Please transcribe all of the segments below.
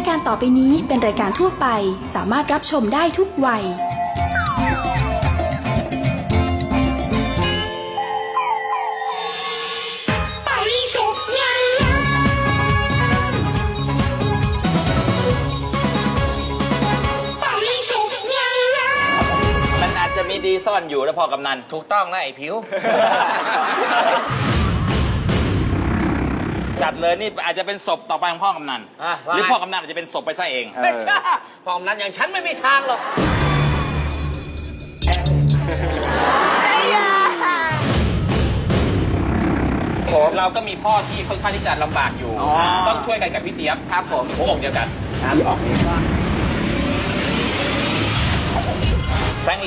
ายการต่อไปนี้เป็นรายการทั่วไป สามารถรับชมได้ทุกวัย 百里手呀啦，百里手呀啦。 มันอาจจะมีดีซ่อนอยู่แล้วพอกำนัน ถูกต้องนะไอ้ผิว จัดเลยนี่อาจจะเป็นศพต่อไปของพ่อกำนันอะว่าหรือไงพ่อกำนันอาจจะเป็นศพไปซะเองไม่ใช่พอมนั้นอย่างฉันไม่มีทางหรอก เราก็มีพ่อที่ค่อนข้างที่จะลำบากอยู่ ต้องช่วยกันกับพี่เจี๊ยบครับผมหัวอกเดียวกันแฟรงค์ลี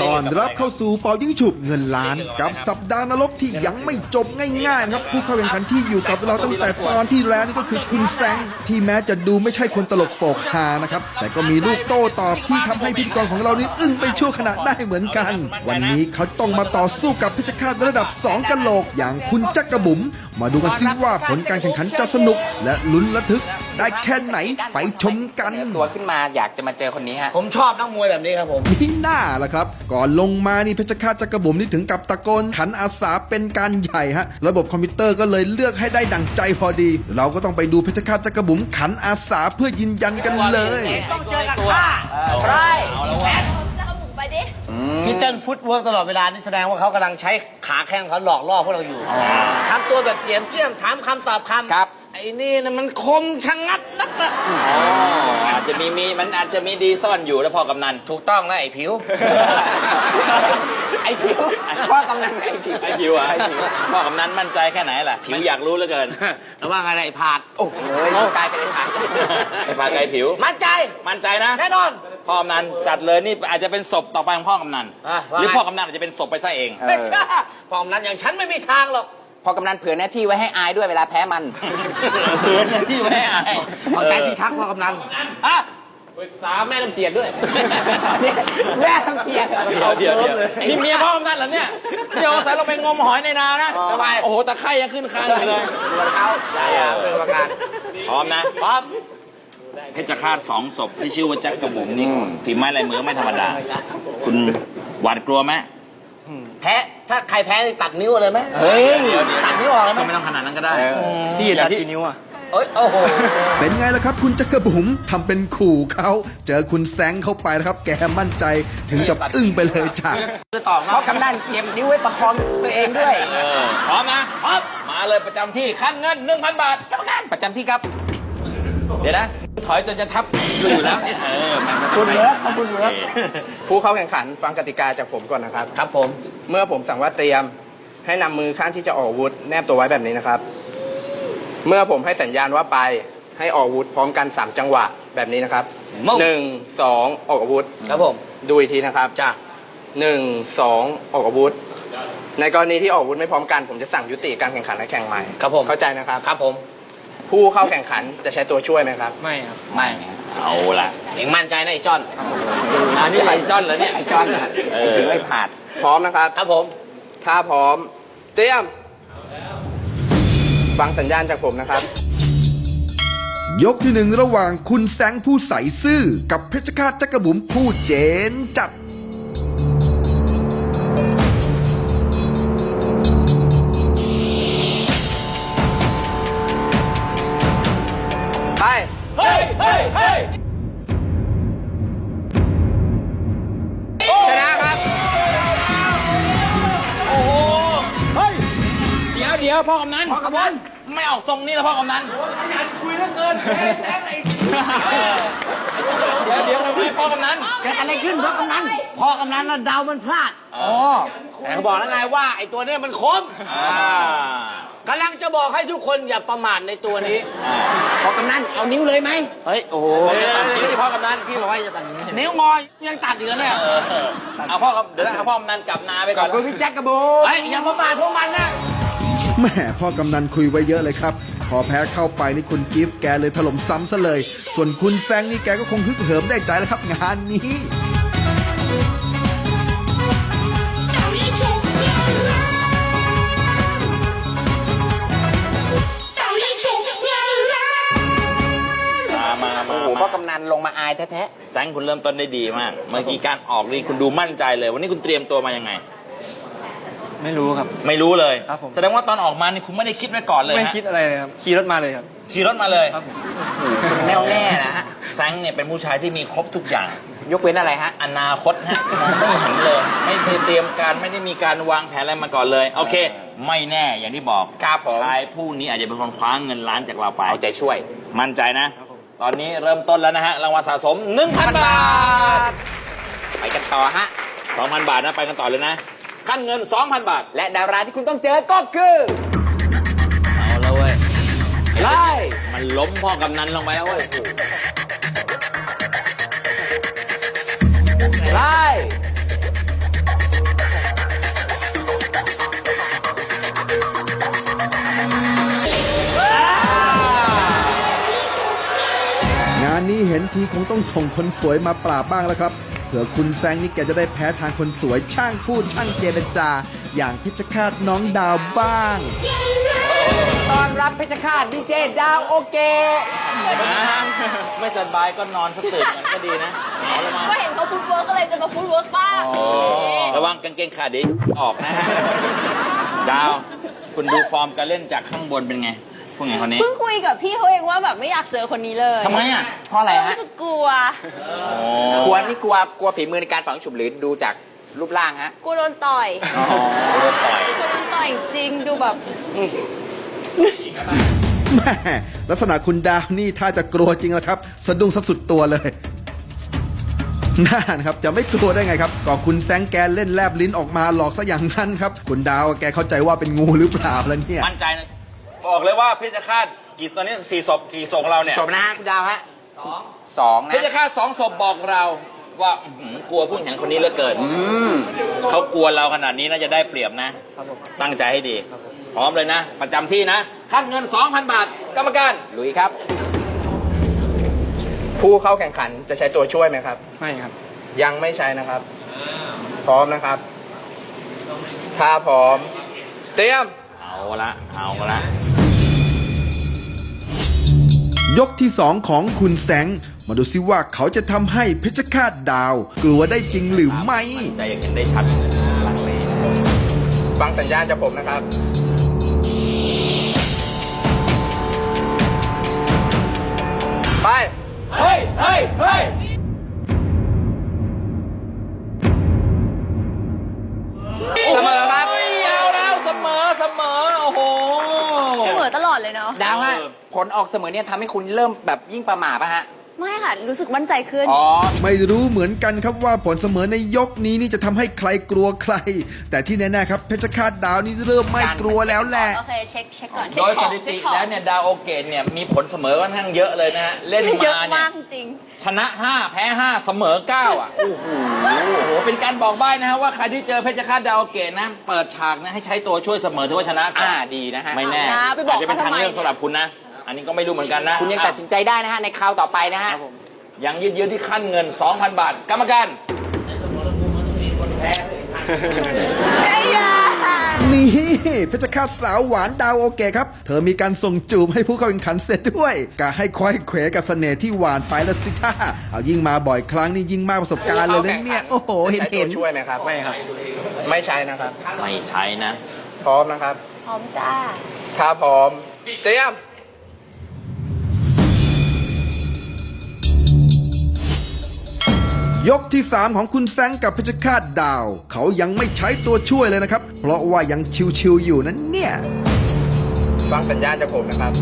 ต้อนกับรับใคเข้าสู่เป่ายิงฉุบเงินล้าน กับสัปดาห์นรกที่ยังไม่จบง่ายๆนะครับผู้เข้าแข่งขันที่อยู่กับเราตั้งแต่ตอนที่แล้วนี่ก็คือคุณแซงที่แม้จะดูไม่ใช่คนตลกโปกฮานะครับแต่ก็มีลูกโต้ตอบที่ทำให้พิธีกรของเรานี่อึ้งไปชั่วขณะได้เหมือนกัน วันนี้เขาต้องมาต่อสู้กับเพชฌฆาตระดับ 2กันโหลกอย่างคุณจักรบุ๋มมาดูกันซิว่าผลการแข่งขันจะสนุกและลุ้นระทึกได้แค่ไหนไปชมกัน ตัวขึ้นมาอยากจะมาเจอคนนี้ฮะ ผมชอบนักมวยแบบนี้ครับผมนี่หน้าล่ะครับ ก่อนลงมานี่เพชรฆาตจักรบุ๋มนี่ถึงกับตะโกนขันอาสาเป็นการใหญ่ฮะ ระบบคอมพิวเตอร์ก็เลยเลือกให้ได้ดั่งใจพอดี เราก็ต้องไปดูเพชรฆาตจักรบุ๋มขันอาสาเพื่อยืนยันกันเลยต้องเจอกันค่ะใช่จะเอาหมูไปดิที่เต้นฟุตเวิร์กตลอดเวลานี่แสดงว่าเขากำลังใช้ขาแข้งเขาหลอกล่อพวกเราอยู่ทำตัวแบบเจียมเจียมถามคำตอบคำครับ ไอ้นี่นะมันคมชะงัดนักนะอ๋ออาจจะมีมีมันอาจจะมีดีซ่อนอยู่แล้วพอกำนัน ถูกต้องนะไอ้ผิว ไอ้ผิวพ่อกำลังไอ้ผิวไอผิวอะพ่อกำนันมั่นใจแค่ไหนล่ะ ผิวอยากรู้เหลือเกินแล้วว่าไงล่ะไอ้ผาด โอ้โหกลายเป็นไอ้ผาไอปลาไกลผิว มั่นใจ มั่นใจนะ แน่นอน พ่อกำนันจัดเลยนี่อาจจะเป็นศพต่อไปของพ่อกำนันอะว่าไงหรือพ่อกำนันอาจจะเป็นศพไปซะเองไม่ใช่พอมนั้นอย่างฉันไม่มีทางหรอก พอกำนันเผื่อหน้าที่ไว้ให้อายด้วยเวลาแพ้มันเขินที่ไว้ให้อายเอาใจที่ทักพอกำนันอะปรึกษาแม่ลำเจียดด้วย แม่ลำเจียดเดี๋ยวเดี๋ยวเดี๋ยวนี่เมียพ่อกำนันเหรอเนี่ยเดี๋ยวใส่เราไปงมหอยในนานะทำไมโอ้โหตะไคร่ยังขึ้นคางอยู่เลยเขาใช่อะเป็นประการพร้อมนะพร้อมเพชฌฆาตสองศพที่ชื่อว่าแจ็คกระบุ๋มนี่ฝีไม้ลายมือไม่ธรรมดา คุณหวาดกลัวไหม แพ้ ถ้าใครแพ้นี่ตัดนิ้วเลยไหมเฮ้ยตัดนิ้วออกเลยไหมก็ไม่ต้องขนาดนั้นก็ได้พี่ตัดกี่นิ้วอะเอ้ยโอ้โหเป็นไงล่ะครับ คุณจักรบุ๋มทำเป็นขู่เขาเจอคุณแซงเข้าไปนะครับ แกมั่นใจถึงกับอึ้งไปเลยจ้ะเพราะกำนันเก็บนิ้วไว้ประคองตัวเองด้วยเออพร้อมนะพร้อมมาเลยประจำที่ขั้นเงิน1,000บาทประจำที่ครับ เดี๋ยวนะ ถอยจนจะทับอยู่แล้วเนี่ยเออมันมันคุณเวิร์กคุณเวิร์กโอผู้เข้าแข่งขันฟังกติกาจากผมก่อนนะครับ ครับผม เมื่อผมสั่งว่าเตรียมให้นำมือข้างที่จะออกอาวุธแนบตัวไว้แบบนี้นะครับ เมื่อผมให้สัญญาณว่าไปให้ออกอาวุธพร้อมกัน 3 จังหวะแบบนี้นะครับมุ่ง หนึ่งสองออกอาวุธ ครับผมดูอีกทีนะครับจ้าหนึ่งสองออกอาวุธ ในกรณีที่ออกอาวุธไม่พร้อมกันผมจะสั่งยุติการแข่งขันและแข่งใหม่ครับผมเข้าใจนะครับ ครับผมผู้เข้าแข่งขันจะใช้ตัวช่วยไหมครับ ไม่ครับไม่เอาละเองมั่นใจนะไอ้จอนอันนี้ไอ้จอนเหรอเนี่ยไอ้จอนอะเออ ถือไอ้ผาด พร้อมนะครับ ครับผม ถ้าพร้อม เตรียมฟังสัญญาณจากผมนะครับ ยกที่หนึ่งระหว่างคุณแซงผู้ใสซื่อ กับเพชรฆาตจักรบุ๋มผู้เจนจัด เดี๋ยวเดี๋ยวพ่อกำนันพ่อกำนัน ไม่ออกทรงนี่แล้วพ่อกำนันขยันคุยเหลือเกินเดี๋ยวเดี๋ยวทำไมพ่อกำนัน เกิดอะไรขึ้นพ่อกำนันพ่อกำนันน่ะเดามันพลาดอ๋อแต่เขาบอกแล้วไงว่าไอ้ตัวเนี้ยมันคมอ่ากำลังจะบอกให้ทุกคนอย่าประมาทในตัวนี้พอกำนันเอานิ้วเลยไหมเฮ้ย โอ้โหผมจะตัดนิ้วที่พ่อกำนันพี่บอกว่าจะตัดนิ้วนิ้วงอยยังตัดอีกแล้วเนี่ยเออเอาพ่อกำเดี๋ยวนะเอาพ่อกำนันกลับนาไปก่อนคุณพี่แจ็คกระบูเฮ้ยอย่าประมาทพวกมันนะ แม่พ่อกำนันคุยไว้เยอะเลยครับ พอแพ้เข้าไปนี่คุณกิฟต์แกเลยถล่มซ้ำซะเลย ส่วนคุณแซงนี่แกก็คงฮึกเหิมได้ใจแล้วครับงานนี้โอ้พ่อกำนันลงมาอายแท้แซงคุณเริ่มต้นได้ดีมาก เมื่อกี้การออกนี่คุณดูมั่นใจเลย วันนี้คุณเตรียมตัวมายังไง ไม่รู้ครับ ไม่รู้เลย ครับผม แสดงว่าตอนออกมานี่คุณไม่ได้คิดไว้ก่อนเลยไม่ฮะคิดอะไรเลยครับขี่รถมาเลยครับขี่รถมาเลยครับผมๆแน่วแน่นะฮะ แซงเนี่ยเป็นผู้ชายที่มีครบทุกอย่าง ยกเว้นอะไรฮะ อนาคตฮะมองไม่เห็นเลย ไม่เคยเตรียมการไม่ได้มีการวางแผนอะไรมาก่อนเลย โอเค ไม่แน่อย่างที่บอกครับผม ชายผู้นี้อาจจะเป็นคนคว้าเงินล้านจากเราไป เอาใจช่วย มั่นใจนะ ตอนนี้เริ่มต้นแล้วนะฮะ รางวัลสะสม 1,000 บาท ไปกันต่อฮะ 2,000 บาทนะ ไปกันต่อเลยนะ ขั้นเงิน 2,000 บาท และดาราที่คุณต้องเจอก็คือเอาแล้วเว้ยไล่มันล้มพ่อกำนันลงไปแล้วเว้ยไล่งานนี้เห็นทีคงต้องส่งคนสวยมาปราบบ้างแล้วครับเผื่อคุณแซงนี่แกจะได้แพ้ทางคนสวยช่างพูดช่างเจรจา อย่างพิชคาตน้องดาวบ้าง ตอนรับเพชรฆาตดีเจดาวโอเคไม่สบายก็นอนสตึกมันก็ดีนะเอาละมาก็เห็นเขาฟุตเวิร์กก็เลยจะมาฟุตเวิร์กบ้างระวังกางเกงขาดดิออกนะฮะดาว คุณดูฟอร์มการเล่นจากข้างบนเป็นไง พวกไงคนนี้ เพิ่งคุยกับพี่เขาเองว่าแบบไม่อยากเจอคนนี้เลยทำไมอะ เพราะอะไรฮะรู้สึกกลัว กลัวนี่กลัวกลัวฝีมือในการเป่าฉุบหรือดูจากรูปร่างฮะกลัวโดนต่อยโดนต่อย กลัวโดนต่อยจริงดูแบบ แม่ลักษณะคุณดาวนี่ถ้าจะกลัวจริงแล้วครับ สะดุ้งสะสุดตัวเลยน่านครับจะไม่กลัวได้ไงครับก็คุณแซงแกเล่นแลบลิ้นออกมาหลอกซะอย่างนั้นครับ คุณดาวแกเข้าใจว่าเป็นงูหรือเปล่าแล้วเนี่ย มั่นใจนะ บอกเลยว่าเพชรฆาตกี่ตอนนี้สี่ศพสี่ศพของเราเนี่ยศพนะฮะคุณดาวฮะสองสองเพนะชรฆาตสองศพบอกเราว่าอื้อหือกลัวผู้หญิงคนนี้เหลือเกินเขากลัวเราขนาดนี้น่าจะได้เปรียบนะ ตั้งใจให้ดี พร้อมเลยนะ ประจำที่นะขั้นเงิน 2,000 บาท กรรมการ ลุยครับ ผู้เข้าแข่งขันจะใช้ตัวช่วยไหมครับ ไม่ครับ ยังไม่ใช้นะครับ พร้อมนะครับ ถ้าพร้อม เตรียม เอาละ เอาละ ยกที่สองของคุณแสง มาดูซิว่าเขาจะทำให้เพชรฆาตดาว กลัวได้จริงหรือไม่ ใจยังเห็นได้ชัดหลังเลยฟังสัญญาณจากผมนะครับ ไป เฮ้ย เฮ้ย เฮ้ย อตลอดเลยเนาะ ดาวฮะเออผลออกเสมอเนี่ยทำให้คุณเริ่มแบบยิ่งประหม่าป่ะฮะ ไม่ค่ะ รู้สึกมั่นใจขึ้น อ๋อ ไม่รู้เหมือนกันครับว่าผลเสมอในยกนี้นี่จะทำให้ใครกลัวใคร แต่ที่แน่ๆครับเพชรฆาตดาวนี่เริ่มไม่กลัวแล้วแหละ โอเค เช็คเช็คก่อนเช็โดคยขสองถิเช็ติคของแล้วเนี่ยดาวโอเกตเนี่ยมีผลเสมอค่อนข้างเยอะเลยนะฮะเล่นเยอะมาเนี่มายกจริง ชนะ 5 แพ้ 5 เสมอ 9 อะโอ้โหเป็นการบอกใบ้นะฮะว่าใครที่เจอเพชรฆาตดาวโอเกตนะ เปิดฉากนะให้ใช้ตัวช่วยเสมอถือว่าชนะก่อนอ่าดีนะฮะ ไม่แน่เอานะไปบอกอาจจะเป็นทางเลือกเขาทำไม สำหรับคุณนะ อันนี้ก็ไม่รู้เหมือนกันนะคุณยังตัดสินใจได้นะฮะในคราวต่อไปนะฮะยังยืดเยื้อที่ขั้นเงิน 2,000 บาท กรรมการนี่เพชรฆาตสาวหวานดาวโอเกะครับ เธอมีการส่งจูบให้ผู้เข้าแข่งขันเสร็จด้วยกะให้ควายเขวกับเสน่ห์ที่หวานไปละสิท่าเอายิ่งมาบ่อยครั้งนี่ยิ่งมากประสบการณ์เลยนะเนี่ย โอ้โห เห็นจะใช้เห็ตัวนช่วยไหมครับ ไม่ครับ ไม่ใช้นะครับ ไม่ใช้นะ พร้อมนะครับพร้อมจ้า ถ้าพร้อม เตรียม ยกที่ 3 ของคุณแซงกับเพชรฆาตดาว เขายังไม่ใช้ตัวช่วยเลยนะครับ เพราะว่ายังชิวๆอยู่นั้นเนี่ย ฟังสัญญาณจากผมนะครับ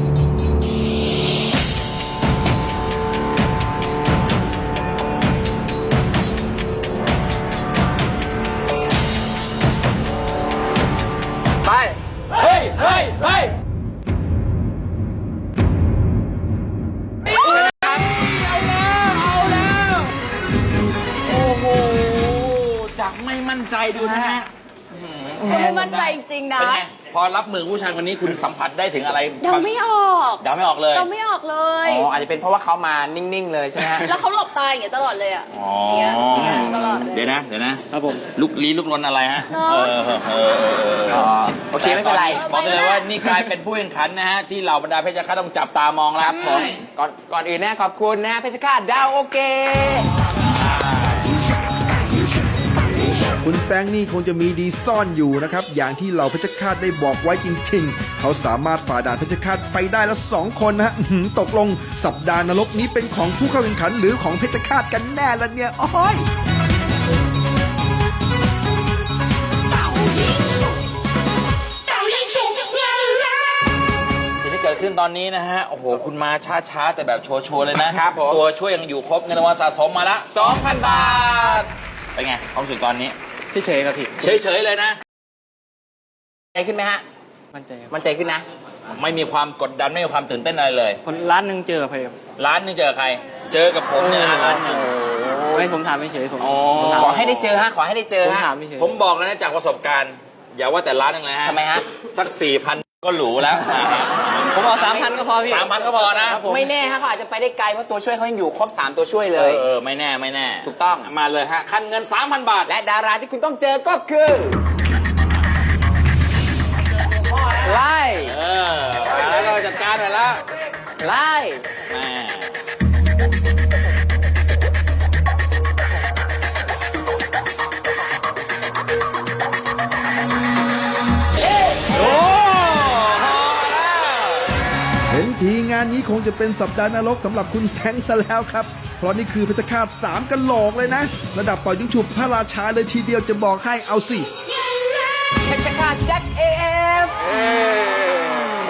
ดูนะฮะก็ไม่มั่นใจจริงๆนะ เป็นไงพอรับมือผู้ชายคนนี้คุณสัมผัสได้ถึงอะไรเดาไม่ออกเดาไม่ออกเลย เดาไม่ออกเลย อ๋ออาจจะเป็นเพราะว่าเขามานิ่งๆเลยใช่ไหมฮะแล้วเขาหลบตายอย่างเงี้ยตลอดเลยอะอ๋ออย่างเงี้ยอย่างเงี้ยตลอดเลยเดี๋ยวนะ เดี๋ยวนะครับผมลุกลี้ลุกลนอะไรฮะ เนอะ เออเออเออเอออ๋อโอเคไม่เป็นไร บอกไปเลยว่านี่กลายเป็นผู้แข่งขันนะฮะ ที่เหล่าบรรดาเพชรฆาตต้องจับตามองแล้วผมก่อนก่อนอื่นนะขอบคุณนะเพชรฆาตดาวโอเค คุณแซงนี่คงจะมีดีซ่อนอยู่นะครับ อย่างที่เหล่าเพชรฆาตได้บอกไว้จริง ๆ เขาสามารถฝ่าด่านเพชรฆาตไปได้แล้วสองคนนะฮะตกลงสัปดาห์นรกนี้เป็นของผู้เข้าแข่งขันหรือของเพชรฆาตกันแน่ละเนี่ยโอ้ยขึ้นตอนนี้นะฮะ โอ้โห คุณมาช้าๆ แต่แบบโชัว์ๆเลยนะครับผมตัวช่วยยังอยู่ครบเงินรางวัลสะสมมาละ2,000 บาท เป็นไงความสุกตอนนี้ เฉยๆครับพี่เฉยๆเลยนะ ใจขึ้นไหมฮะ มั่นใจครับมันใจขึ้นนะ ไม่มีความกดดันไม่มีความตื่นเต้นอะไรเลย คนร้านหนึ่งเจอกับใครครับร้านหนึงเจอใคร เจอกับผมเนี่ยนะร้านหนึง ไม่ผมถามไม่เฉยๆผมอ๋อผมถาม ขอให้ได้เจอฮะ ขอให้ได้เจอผมฮะ ถามไม่เฉยผมบอกแล้วนะจากประสบการณ์ อย่าว่าแต่ร้านหนึงเลยฮะทำไมฮะ สักสี่พันก็หรูแล้วนะฮะผมเอาสามพันก็พอพี่สามพันก็พอนะครับผมไม่แน่ฮะเขาอาจจะไปได้ไกลเพราะตัวช่วยเขายังอยู่ครบ 3 ตัวช่วยเอเลอยเออไม่แน่ไม่แน่ถูกต้อง มาเลยฮะขั้นเงิน 3,000 บาท และดาราที่คุณต้องเจอก็คือไล่เออมาแล้วเราจัดการหน่อยละไล่แม่ โอ้โหเห็นทีงานนี้คงจะเป็นสัปดาห์นรกสำหรับคุณแซงซะแล้วครับ เพราะนี่คือเพชรฆาตสามกันโหลกเลยนะ ระดับปล่อยยิงฉุบพระราชาเลยทีเดียวจะบอกให้เอาสิ เพชรฆาตแจ็คเอฟ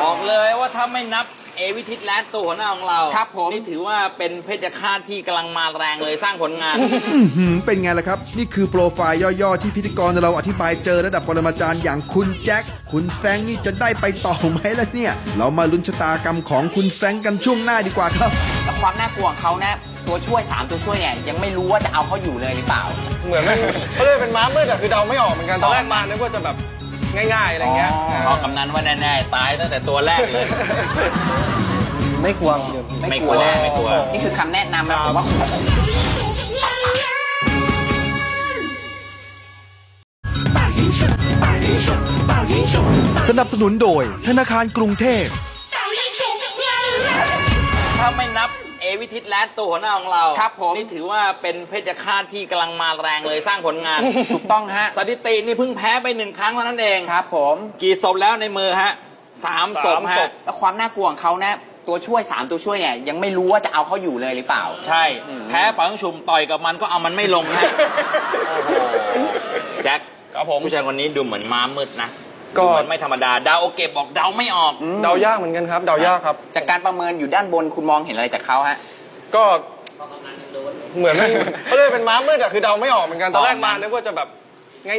บอกเลยว่าถ้าไม่นับ เอวิทิตแลนด์ตัวหัวหน้าของเราครับผม นี่ถือว่าเป็นเพชรฆาตที่กำลังมาแรงเลยสร้างผลงาน อื้อหือเป็นไงล่ะครับ นี่คือโปรไฟล์ย่อๆ ที่พิธีกรเราอธิบายเจอระดับปรมาจารย์อย่างคุณแจ็คคุณแซงนี่จะได้ไปต่อไหมล่ะเนี่ย เรามาลุ้นชะตากรรมของคุณแซงกันช่วงหน้าดีกว่าครับแล้วความน่ากลัวของเขานะ ตัวช่วย 3 ตัวช่วยเนี่ยยังไม่รู้ว่าจะเอาเขาอยู่เลยหรือเปล่า เหมือนเขาเลยเป็นม้ามืดอะคือเดาไม่ออกเหมือนกันตอนแรกมานึกว่าจะแบบ ง่ายๆอะไรเงี้ยพอกำนันว่าแน่ๆตายตั้งแต่ตัวแรกเลย ไม่กลัวไม่กลัวแน่ไม่กลัว นี่คือคำแนะนำนะผมว่าสนับสนุนโดยธนาคารกรุงเทพ ถ้าไม่นับ วิทิตแลนด์ตัวหัวหน้าของเราครับผม นี่ถือว่าเป็นเพชรฆาตที่กำลังมาแรงเลยสร้างผลงาน ถูกต้องฮะ สถิตินี่เพิ่งแพ้ไปหนึ่งครั้งเท่านั้นเอง ครับผม กี่ศพแล้วในมือฮะสามศพฮะ แล้วความน่ากลัวของเขานะ ตัวช่วย 3 ตัวช่วยเนี่ยยังไม่รู้ว่าจะเอาเขาอยู่เลยหรือเปล่า ใช่ แพ้ปังชุมต่อยกับมันก็เอามันไม่ลงฮะ โอ้โห แจ็คครับผม ผู้ชายคนนี้ดูเหมือนม้ามืดนะ ก็ดูเหมือนไม่ธรรมดาดาวโอเก็บบอกเดาไม่ออก เดายากเหมือนกันครับ เดายากครับ จากการประเมินอยู่ด้านบนคุณมองเห็นอะไรจากเขาฮะ ก็เหมือนเขาเลยเป็นม้ามืดอะคือเดาไม่ออกเหมือนกันตอนแรกมานึกว่าจะแบบ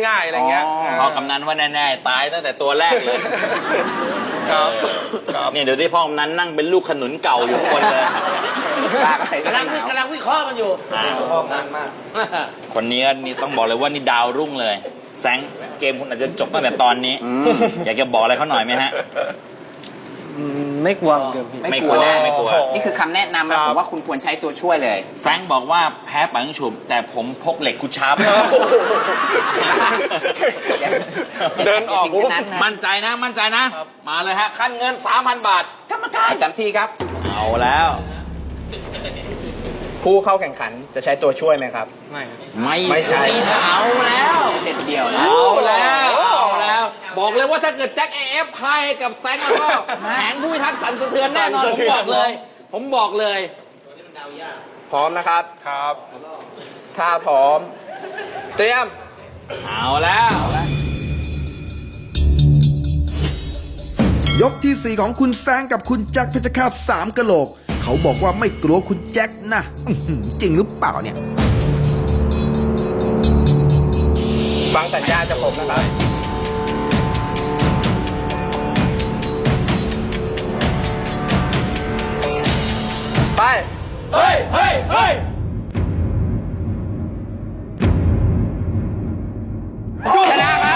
ง่าย ๆอะไรเงี้ยอ๋อพอกำนันว่าแน่ๆตายตั้งแต่ตัวแรกเลยครับเออเนี่ยเดี๋ยวที่พ่อกำนันนั่งเป็นลูกขนุนเก่าอยู่ข้างบนเลยปลาก็ใส่เสื้อกำลังหนาวกำลังวิเคราะห์มันอยู่คนนี้นี่ต้องบอกเลยว่านี่ดาวรุ่งเลย แซงเกมคุณอาจจะจบตั้งแต่ตอนนี้ อยากจะบอกอะไรเขาหน่อยไหมฮะไม่กลัวเดิมพี่ ไม่กลัวแน่ไม่กลัว นี่คือคำแนะนำนะผมว่าคุณควรใช้ตัวช่วยเลย แซงบอกว่าแพ้ปังชุมแต่ผมพกเหล็กคุชาร์ปเดินออกปุ๊บนั้นนะมั่นใจนะ มั่นใจนะ มาเลยฮะ ขั้นเงิน 3,000 บาทกรรมการประจำที่ครับ เอาแล้ว ผู้เข้าแข่งขันจะใช้ตัวช่วยไหมครับ ไม่ครับไม่ไม่ใช่ ใช่นะเอาแล้ว เด็ดเดียวนะ เอาแล้ว เอาแล้ว บอกเลยว่าถ้าเกิดแจ็คเอฟพายกับแซงแล้วก็แหงผู้พิทักษ์สันสะเทือนแน่นอนผมบอกเลย ผมบอกเลย พร้อมนะครับ ครับ ถ้าพร้อม เตรียม เอาแล้ว ยกที่ 4 ของคุณแซงกับคุณแจ็คเพชรฆาตสามกะโหลก เขาบอกว่าไม่กลัวคุณแจ็คนะอื้อหือจริงหรือเปล่าเนี่ย ฟังสัญญาจากผมนะครับ ไป เฮ้ย เฮ้ย เฮ้ยชนะครั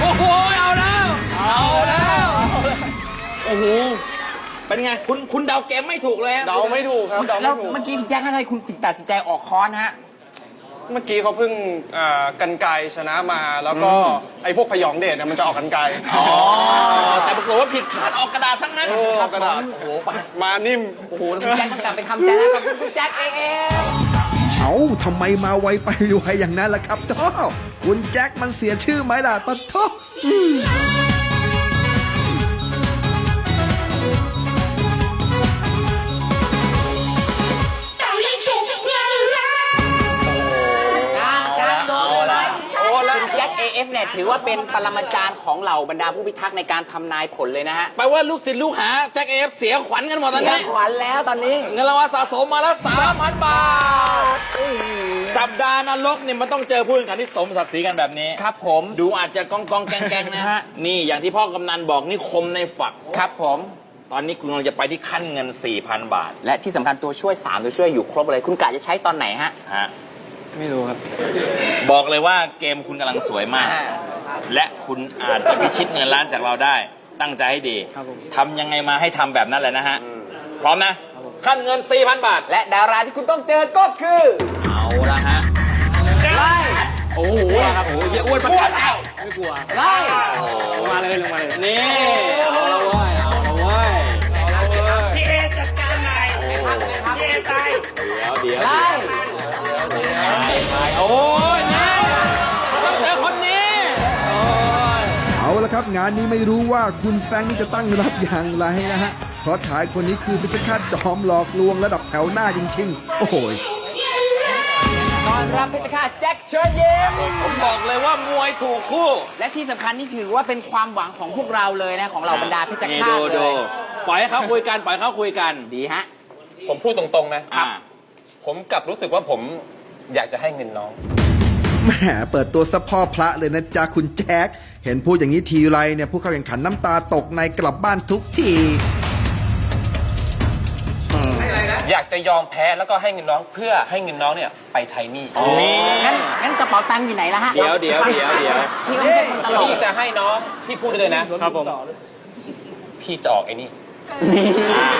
โอ้โห เอาแล้ว เอาแล้ว โอ้โห เป็นไง คุณ คุณเดาเกมไม่ถูกเลยเดาไม่ถูกครับแล้วเมื่อกี้พี่แจ๊คให้อะไรคุณติดตัดสินใจออกคอนฮะ เมื่อกี้เขาเพิ่งอ่ากันไกรชนะมา แล้วก็ไอ้พวกพยองเดชเนี่ยมันจะออกกันไกรอ๋อแต่ปรากฏว่าผิดขาดออกกระดาษซะงั้น โอ้กระดาษโอ้โหไปมานิ่ม โอ้โหคุณแจ็คต้องกลับไปทำใจแล้วขอบคุณคุณแจ็คเอเอเอาทำไมมาไวไปไวอย่างนั้นล่ะครับท่อคุณแจ็คมันเสียชื่อไหมล่ะปะท่อ ถือว่าเป็นปรมาจารย์ของเหล่าบรรดาผู้พิทักษ์ในการทำนายผลเลยนะฮะแปลว่าลูกศิษย์ลูกหาแจ็คเอฟเสียขวัญกันหมดตอนเสียนี้ ขวัญแล้วตอนนี้ เงินรางวัลสะสมมาแล้วสามพันบาท สัปดาห์นรกเนี่ยมันต้องเจอผู้แข่งขันที่สมศักดิ์ศรีกันแบบนี้ ครับผม ดูอาจจะกองกองๆแกงแกงๆนะฮะนี่อย่างที่พ่อกำนันบอกนี่คมในฝัก ครับผม ตอนนี้คุณกำลังจะไปที่ขั้นเงิน 4,000 บาทและที่สำคัญตัวช่วย 3 ตัวช่วยอยู่ครบเลย คุณกะจะใช้ตอนไหนฮะ ฮะ ไม่รู้ครับ บอกเลยว่าเกมคุณกำลังสวยมากอ่าและคุณอาจจะพิชิตเงินล้านจากเราได้ ตั้งใจให้ดีครับผม ทำยังไงมาให้ทำแบบนั้นแหละนะฮะ พร้อมนะ ขั้นเงิน 4,000 บาท และดาราที่คุณต้องเจอก็คือเอาละฮะ ไล่โอ้โหครับโอ้โหเฮียอ้วนประกาศแล้วไล่มาเลยลงมาเลยนี่เอาละเว้ยเอาละเว้ยพี่เอจัดการหน่อยพี่เอตายเดี๋ยวเดี๋ยวไล่ โอ้ยนี่ต้องเจอคนนี้เอาละครับงานนี้ไม่รู้ว่าคุณแซงนี่จะตั้งรับอย่างไรนะฮะ เพราะชายคนนี้คือเป็นชาติจอมหลอกลวงระดับแถวหน้าจริงๆ โอ้โหตอนรับเพชรฆาตแจ็คเชิญยิ้มผมบอกเลยว่ามวยถูกคู่ และที่สำคัญนี่ถือว่าเป็นความหวังของพวกเราเลยนะของเราบรรดาเพชรนี่ฆาตดูเลดูยปล่อยให้เขาคุยกันปล่อยให้เขาคุยกันดีฮะ ผมพูดตรงๆนะอ่าผมกลับรู้สึกว่าผม อยากจะให้เงินน้อง แหมเปิดตัวสะพ่อพระเลยนะจ๊ะคุณแจ็ค เห็นพูดอย่างนี้ทีไรเนี่ยผู้เข้าแข่งขันน้ำตาตกในกลับบ้านทุกที อยากจะยอมแพ้แล้วก็ให้เงินน้องเพื่อให้เงินน้องเนี่ยไปใช้หนี้นี่งั้นงั้นกระเป๋าตังค์อยู่ไหนล่ะฮะเดี๋ยวเดี๋ยวเดี๋ยวเดี๋ยว พี่ก็ไม่ใช่คนตลก พี่จะให้น้องพี่พูดได้เลยนะครับผมพี่จะออกไอ้นี่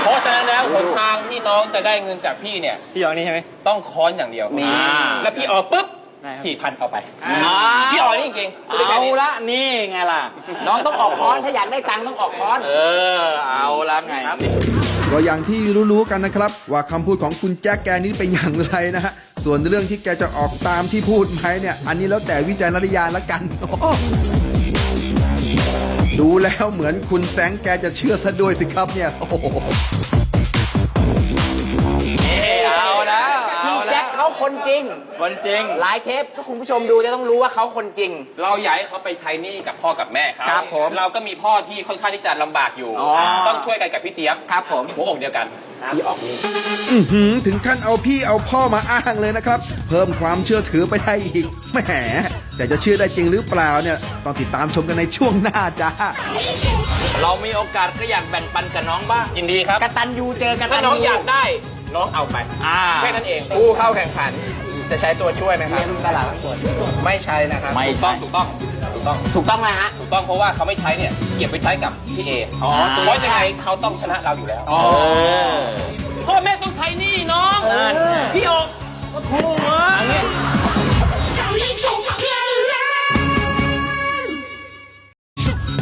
เพราะฉะนั้นแล้วหนทางที่น้องจะได้เงินจากพี่เนี่ยพี่ยองนี่ใช่ไหม ต้องค้อนอย่างเดียวนี่แล้วพี่ออกปุ๊บสี่พันเอาไป พี่ออกนี่จริงๆพูดได้แค่เอานี้ละนี่ไงล่ะ น้องต้องออกค้อนถ้าอยากได้ตังค์ต้องออกค้อน เออ เอาละไงก็อย่างที่รู้ๆกันนะครับ ว่าคำพูดของคุณแจ็คแกนี้เป็นอย่างไรนะฮะ ส่วนเรื่องที่แกจะออกตามที่พูดไหมเนี่ย อันนี้แล้วแต่วิจารณญาณละกันโอ้โห ดูแล้วเหมือนคุณแสงแกจะเชื่อซะด้วยสิครับเนี่ยโอ้โห คเขาคนจริง คนจริง หลายเทปถ้าคุณผู้ชมดูจะต้องรู้ว่าเขาคนจริง เราอยากให้เขาไปใช้หนี้กับพ่อกับแม่เขาครับผมเราก็มีพ่อที่ค่อนข้างที่จะลำบากอยู่ อ๋อ ต้องช่วยกันกับพี่เจี๊ยบครับผม หัวอกเดียวกันพี่ออกนี่อื้อหือถึงขั้นเอาพี่เอาพ่อมาอ้างเลยนะครับ เพิ่มความเชื่อถือไปได้อีกแหมแต่จะเชื่อได้จริงหรือเปล่าเนี่ยต้องติดตามชมกันในช่วงหน้าจ้า เรามีโอกาสก็อยากแบ่งปันกับน้องบ้างยินดีครับกตันยูเจอกตัถ้าน น้องยูอยากได้ น้องเอาไปอ่า แค่นั้นเองผู้เข้าแข่งขัน จะใช้ตัวช่วยไหมครับ ตลาดหวดไม่ใช้นะครับไม่ใช่ ถูกต้องถูกต้อง ถูกต้องไหมฮะ ถูกต้องเพราะว่าเขาไม่ใช้เนี่ยเก็บไปใช้กับพี่เออ๋อเพราะยังไงเขาต้องชนะเราอยู่แล้วพ่อแม่ต้องใช้นี่น้อง นั่น พี่อกโอ้โหเว้ย小英雄亮亮。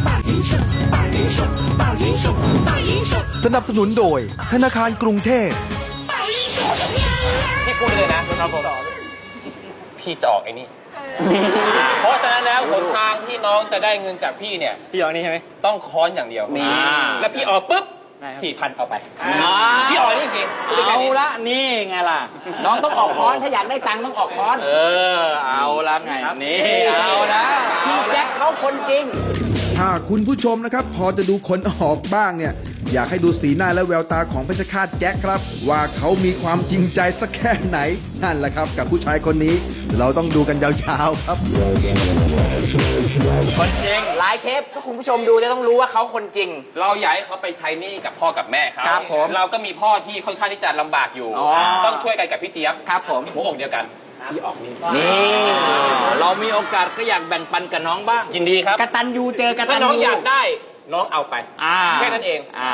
大英雄，大英雄，大英雄，大英雄。สนับสนุนโดยธนาคารกรุงเทพ พี่พูดได้เลยนะครับผมพี่จะออกไอ้นี่ เพราะฉะนั้นแล้วหนทางที่น้องจะได้เงินจากพี่เนี่ยพี่ยองนี่ใช่ไหม ต้องค้อนอย่างเดียวนี่แล้วพี่ออกปุ๊บสี่พันเอาไปพี่ออกนี่จริงๆพูดได้แค่เอานี้ ละนี่ไงล่ะ น้องต้องออกค้อนถ้าอยากได้ตังค์ต้องออกค้อน เออ เอาละไงนี่เอาละพี่แจ็คเขาคนจริง ถ้าคุณผู้ชมนะครับ พอจะดูคนออกบ้างเนี่ย อยากให้ดูสีหน้าและแววตาของเพชรฆาตแจ็คครับ ว่าเขามีความจริงใจสักแค่ไหน นั่นแหละครับ กับผู้ชายคนนี้ เราต้องดูกันยาวๆครับ คนจริง หลายเทปถ้าคุณผู้ชมดูจะต้องรู้ว่าเขาคนจริง เราอยากให้เขาไปใช้หนี้กับพ่อกับแม่เขาครับผมเราก็มีพ่อที่ค่อนข้างที่จะลำบากอยู่ อ๋อ ต้องช่วยกันกับพี่เจี๊ยบครับผม หัวอกเดียวกันพี่ออกนี่นี่เรามีโอกาสก็อยากแบ่งปันกับน้องบ้าง ยินดีครับ กตันยูเจอกตัถ้านน้องยูอยากได้ น้องเอาไปอ่าแค่นั้นเองอ่า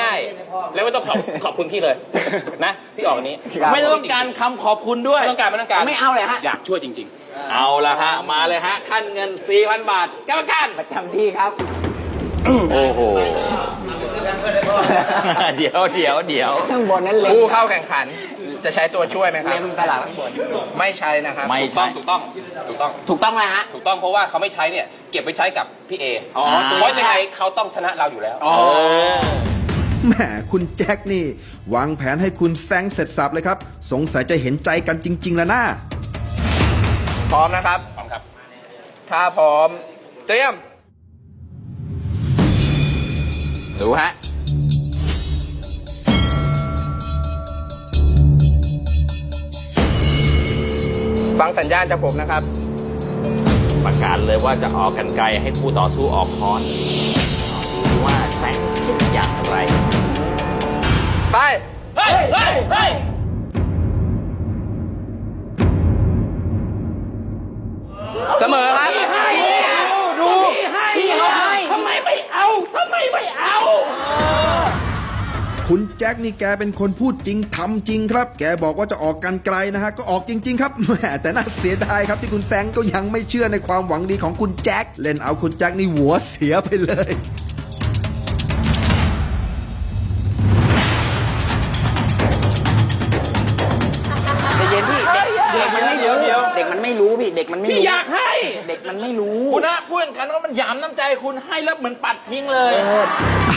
ง่าย ๆ แล้วไม่ต้องขอบ ขอบคุณพี่เลยนะพี่ออกอันนี้ไม่ต้องการคำขอบคุณด้วย ไม่ต้องการไม่ต้องการไม่เอาเลยฮะอยากช่วยจริงเอาละฮะ มาเลยฮะ ขั้นเงิน 4,000 บาทกรรมการ ประจำที่ครับ โอ้โห เดี๋ยวเดี๋ยวเดี๋ยว ข้างบนนั้นเล็ผู้เข้าแข่งขัน จะใช้ตัวช่วยไหมครับ เล็มตลาดข้างบนไม่ใช้นะครับ ไม่ๆถูกต้ใช่องถูกต้องถูกต้อง ถูกต้องเลยฮะ ถูกต้องเพราะว่าเขาไม่ใช้เนี่ยเก็บไปใช้กับพี่เออ๋อตัว เพราะยังไงเขาต้องชนะเราอยู่แล้วเออแหมคุณแจ็คนี่ วางแผนให้คุณแซงเสร็จสับเลยครับ สงสัยจะเห็นใจกันจริง ๆ แล้วนะพร้อมนะครับ พร้อมครับ ถ้าพร้อม เตรียม ดูฮะ ฟังสัญญาณจากผมนะครับ ประกาศเลยว่าจะออกกันไกลให้ผู้ต่อสู้ออกค้อนดูว่าแสงคิดอย่างไร ไป เฮ้ย เฮ้ย เฮ้ย คุณแจ็คนี่แกเป็นคนพูดจริงทำจริงครับ แกบอกว่าจะออกกันไกลนะฮะก็ออกจริง ๆ ครับแหมแต่น่าเสียดายครับที่คุณแซงก็ยังไม่เชื่อในความหวังดีของคุณแจ็คเล่นเอาคุณแจ็คนี่หัวเสียไปเลย คุณนะพูดกันว่ามันหยามน้ำใจคุณให้แล้วเหมือนปัดทิ้งเลย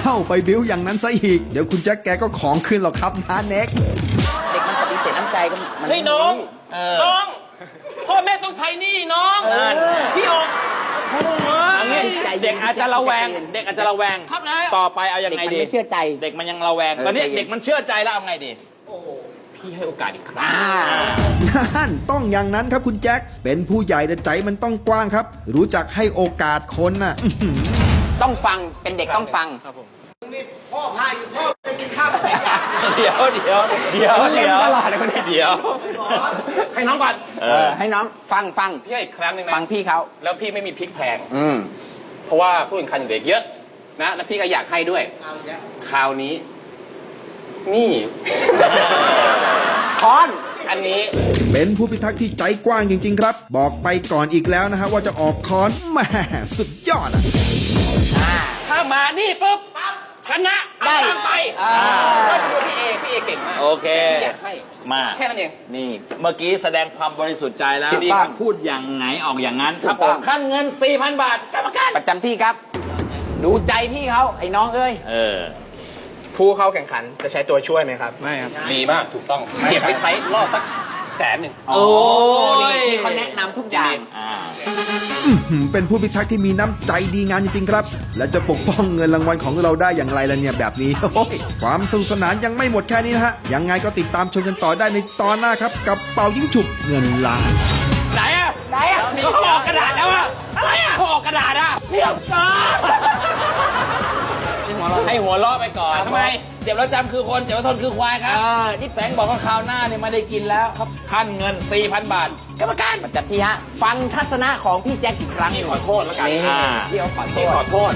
เอ้าไปบิ้วอย่างนั้นซะอีก เดี๋ยวคุณแจ็คแกก็ของขึ้นหรอกครับนะเน็ก เด็กมันปฏิเสธน้ำใจก็มันเฮ้ยน้องเออน้อง พ่อแม่ต้องใช้หนี่น้องเออพี่ออกโอ้ยเอางี้เด็กอาจจะระแวง เด็กอาจจะระแวงครับนะต่อไปเอายังเด็กไงมันดีไม่เชื่อใจ เด็กมันยังระแวงเออตอนนี้ใจเย็นเด็กมันเชื่อใจแล้วเอาไงดี พี่ให้โอกาสอีกครั้งอ่านั่นต้องอย่างนั้นครับคุณแจ็คเป็นผู้ใหญ่แต่ใจมันต้องกว้างครับ รู้จักให้โอกาสคนน่ะอื้อหือต้องฟังเป็นเด็กต้องฟังเดี๋ยวเดี๋ยวเดี๋ยวเล่นเดี๋ยวตลอดเลยคนนี้เดี๋ยวให้น้องก่อนเอเอออให้น้องฟังฟังพี่ให้อีกครั้งหนึ่งนะฟังพี่เขาแล้วพี่ไม่มีพริกแพงอืมเพราะว่าผู้แข่งขันอยู่เด็กเยอะนะแล้วพี่ก็อยากให้ด้วยคราวนี้ นี่ คอน อันนี้ เป็นผู้พิทักษ์ที่ใจกว้างจริง ๆ ครับ บอกไปก่อนอีกแล้วนะฮะว่าจะออกคอนแหม่สุดยอดอะ ถ้ามานี่ปุ๊บชนะได้ตามไปอ่า ก็ดูพี่เอพี่เอเก่งมากโอเค พี่อยากให้ มาแค่นั้นเอง นี่เมื่อกี้แสดงความบริสุทธิ์ใจแล้วยินดีครับ พูดอย่างไหนออกอย่างนั้นถูกต้องขั้นเงิน 4,000 บาทกรรมการประจำที่ครับ ดูใจพี่เขาไอ้น้องเอ้ย เออ ผู้เข้าแข่งขันจะใช้ตัวช่วยไหมครับ ไม่ครับ ดีมากถูกต้อง เก็บไปใช้รอบสักแสนหนึ่งโอ้ยนี่พี่เขาแนะนำทุกอย่างอ่าอื้อหือเป็นผู้พิทักษ์ที่มีน้ำใจดีงานจริงๆครับ และจะปกป้องเงินรางวัลของเราได้อย่างไรล่ะเนี่ยแบบนี้โอ้ยความสนุกสนานยังไม่หมดแค่นี้นะฮะ ยังไงก็ติดตามชมกันต่อได้ในตอนหน้าครับ กับเป่ายิงฉุบเงินล้านไหนอะไหนอะเขาออกกระดาษแล้วอะอะไรอะเขาออกกระดาษอะเรียบร้อยให้หัวเราะไปก่อนทำไม เจ็บแล้วจำคือคน เจ็บแล้วทนคือควายครับเออนี่แสงบอกว่าคราวหน้าเนี่ยไม่ได้กินแล้วครับขั้นเงิน 4,000 บาท กรรมการประจำที่ฮะ ฟังทัศนะของพี่แจ็คอีกครั้งนี่ขอโทษแล้วกันนี่อ่าพี่เขาขอโทพี่ษขอโทษ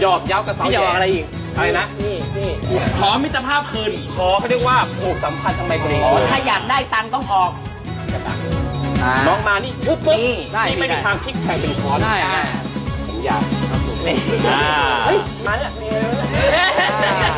หยอกเย้ากับสาวพี่หยอกอะไรอีกอะไรนะนี่นี่นี่ขอมิตรภาพคืน ขอเขาเรียกว่าผูกสัมพันธ์ทางไมตรีอ๋อถ้าอยากได้ตังค์ต้องออกอ่าน้องมานี่ปุ๊บปุ๊บนี่ได้นี่ไม่ได้มีทางพลิกแพลงเป็นคอร์สได้ได้ผมอยาก นี่อ่ามาเนี่ยมีอะไรเลย